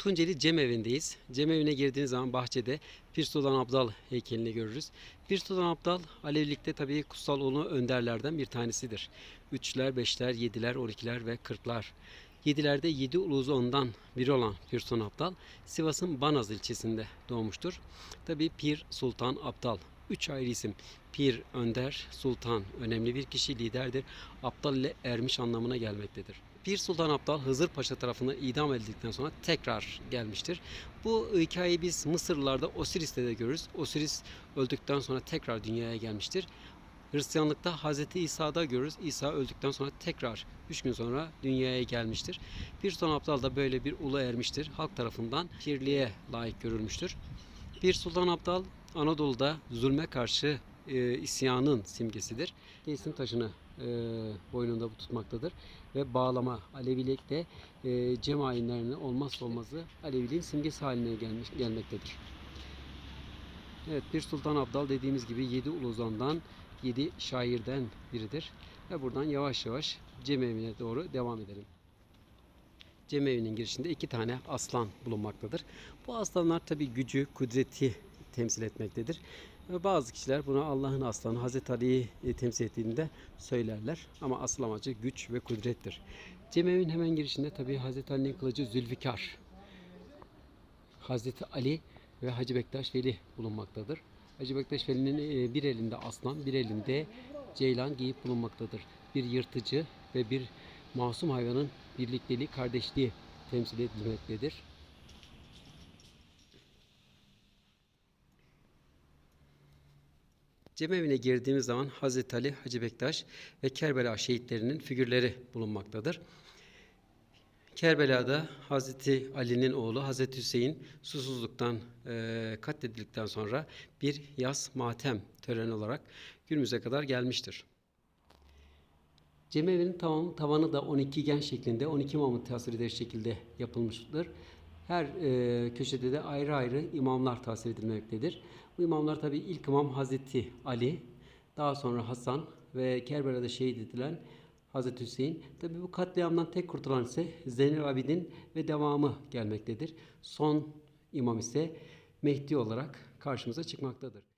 Tunceli Cemevi'ndeyiz. Cemevi'ne girdiğiniz zaman bahçede Pir Sultan Abdal heykelini görürüz. Pir Sultan Abdal Alevilikte tabii kutsal ulu önderlerden bir tanesidir. Üçler, beşler, yediler, on ve kırklar. Yedilerde yedi uluzu ondan biri olan Pir Sultan Abdal Sivas'ın Banaz ilçesinde doğmuştur. Tabii Pir Sultan Abdal Üç ayrı isim. Pir, önder, sultan, önemli bir kişi liderdir. Abdal ile ermiş anlamına gelmektedir. Pir Sultan Abdal Hızır Paşa tarafından idam edildikten sonra tekrar gelmiştir. Bu hikayeyi biz Mısırlılarda Osiris'te de görürüz. Osiris öldükten sonra tekrar dünyaya gelmiştir. Hristiyanlıkta Hz. İsa'da görürüz. İsa öldükten sonra tekrar 3 gün sonra dünyaya gelmiştir. Pir Sultan Abdal da böyle bir ulu ermiştir. Halk tarafından pirliğe layık görülmüştür. Pir Sultan Abdal Anadolu'da zulme karşı e, isyanın simgesidir. Teysin taşını e, boynunda tutmaktadır ve bağlama Alevilikte e, cem ayinlerinin olmazsa olmazı Aleviliğin simgesi haline gelmiş gelmektedir. Evet Pir Sultan Abdal dediğimiz gibi 7 uluzandan 7 şairden biridir. Ve buradan yavaş yavaş Cemevi'ne doğru devam edelim. Cemevi'nin girişinde iki tane aslan bulunmaktadır. Bu aslanlar tabi gücü, kudreti temsil etmektedir. Bazı kişiler buna Allah'ın aslanı Hazreti Ali'yi e, temsil ettiğinde söylerler. Ama asıl amacı güç ve kudrettir. Cemevi'nin hemen girişinde tabi Hazreti Ali'nin kılıcı Zülfikar, Hazreti Ali ve Hacı Bektaş Veli bulunmaktadır. Hacı Bektaş Veli'nin e, bir elinde aslan, bir elinde ceylan giyip bulunmaktadır. Bir yırtıcı ve bir masum hayvanın birlikteliği, kardeşliği temsil edilmektedir. Cemevi'ne girdiğimiz zaman Hazreti Ali, Hacı Bektaş ve Kerbela şehitlerinin figürleri bulunmaktadır. Kerbela'da Hazreti Ali'nin oğlu Hazreti Hüseyin susuzluktan e, katledildikten sonra bir yas matem töreni olarak günümüze kadar gelmiştir. Cemevi'nin tavan, tavanı da 12 gen şeklinde 12 imamı tasvir eder şekilde yapılmıştır. Her e, köşede de ayrı ayrı imamlar tasvir edilmektedir. Bu imamlar tabi ilk imam Hazreti Ali, daha sonra Hasan ve Kerbela'da şehit edilen Hazreti Hüseyin. Tabi bu katliamdan tek kurtulan ise Zeynel Abidin ve devamı gelmektedir. Son imam ise Mehdi olarak karşımıza çıkmaktadır.